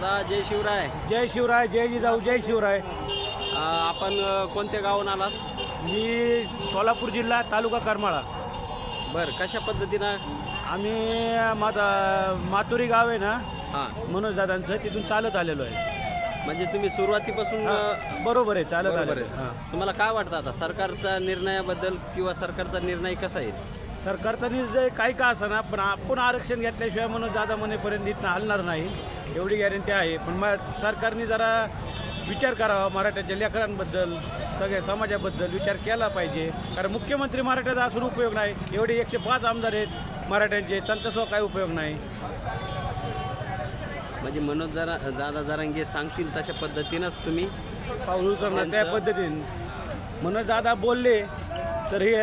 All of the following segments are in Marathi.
दादा जय शिवराय. जय शिवराय जय जिजाऊ जय शिवराय. अ, आपण अ, कोणत्या गावून आलात? मी सोलापूर जिल्हा तालुका करमाळा. बर कशा पद्धतीनं? आम्ही माझा मातुरी गाव आहे ना हां. मनोज दादांचं तिथून चालत आलेलो आहे. म्हणजे तुम्ही सुरुवातीपासून अ, बरोबर आहे चालत बरोबर आलेलो आहे. आहे तुम्हाला काय वाटतं आता सरकारचा निर्णयाबद्दल किंवा सरकारचा निर्णय कसा येईल? सरकारचा निर्णय काही का ना पण आपण आरक्षण घेतल्याशिवाय मनोज दादा म्हणेपर्यंत इथं हलणार नाही एवढी गॅरंटी आहे. पण मग सरकारने जरा विचार करावा मराठ्याच्या लेकरांबद्दल सगळ्या समाजाबद्दल विचार केला पाहिजे. कारण मुख्यमंत्री मराठ्याचा असून उपयोग नाही. एवढे एकशे पाच आमदार आहेत मराठ्यांचे त्यांचा काही उपयोग नाही. म्हणजे मनोज जरा दादा जरांगे सांगतील तशा पद्धतीनंच तुम्ही? पाऊल उचलणार त्या पद्धतीने. मनोज दादा बोलले तर हे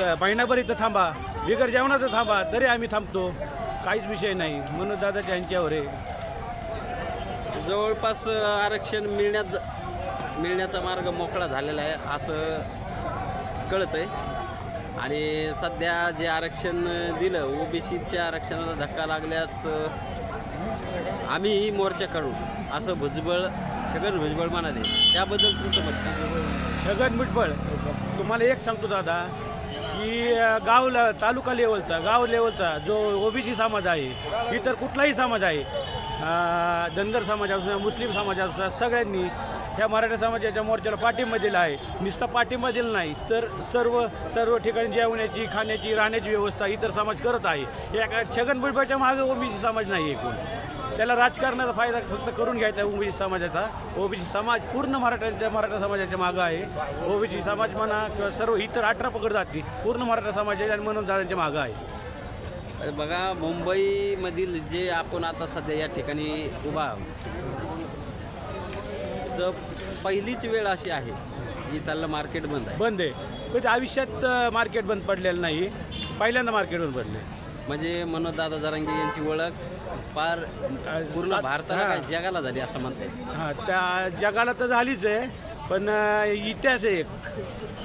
महिनाभर इथं थांबा. बिगर जेवणाचं थांबा. तरी आम्ही थांबतो. काहीच विषय नाही. मनोज दादाच्या यांच्यावर आहे. जवळपास आरक्षण मिळण्यात मिळण्याचा मार्ग मोकळा झालेला आहे असं कळत आहे आणि सध्या जे आरक्षण दिलं ओबीसीच्या आरक्षणाला धक्का लागल्यास अ, आम्ही मोर्चा काढू असं भुजबळ छगन भुजबळ म्हणाले. त्याबद्दल तुमचं मत? छगन मिटबळ तुम्हाला एक सांगतो दादा. की गावला गाव तालुका लेवलचा गाव लेवलचा जो ओबीसी समाज आहे इतर कुठलाही समाज आहे धनगर समाज असू मुस्लिम समाज असू सगळ्यांनी ह्या मराठा समाजाच्या मोर्चाला पाठिंबा दिला आहे. नुसता पाठिंबा दिला नाही तर सर्व सर्व ठिकाणी जेवण्याची खाण्याची राहण्याची व्यवस्था इतर समाज करत आहे. या छगन भुजबळच्या मागे ओबीसी समाज नाही एकूण. त्याला राजकारणाचा फायदा फक्त करून घ्यायचा ओबीसी समाजाचा. ओबीसी समाज पूर्ण मराठ्यांच्या मराठा समाजाच्या मागं आहे. ओबीसी समाज म्हणा किंवा सर्व इतर अठरा पकड जाती पूर्ण मराठा समाज आहे आणि म्हणून दादांच्या मागं आहे. बघा मुंबईमधील जे आपण आता सध्या या ठिकाणी उभा आहोत तर पहिलीच वेळ अशी आहे की त्याला मार्केट बंद आहे. बंद आहे. कधी आयुष्यात मार्केट बंद पडलेलं नाही. पहिल्यांदा मार्केट बंद पडले म्हणजे मनोज दादा जरांगे यांची ओळख फार पूर्ण भारताला हा. काय जगाला झाली असं म्हणता येईल. हां त्या जगाला तर झालीच आहे पण अ, इतिहास आहे एक.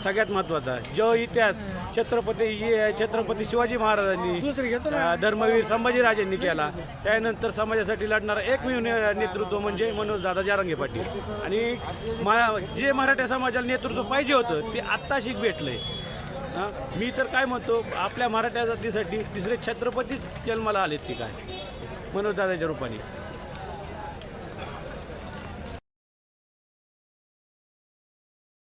सगळ्यात महत्त्वाचा. जो इतिहास. छत्रपती ये- छत्रपती शिवाजी महाराजांनी अ, धर्मवीर संभाजीराजांनी केला. त्यानंतर समाजासाठी लढणारा एकमेव ने- नेतृत्व म्हणजे मनोज दादा जारंगे पाटील. आणि मा जे मराठा समाजाला नेतृत्व पाहिजे होतं ते आत्ताशिक भेटलंय. मी तर काय म्हणतो आपल्या मराठा जातीसाठी तिसरे छत्रपतीच जन्माला आलेत ती काय? मनोजदादाच्या रूपाने.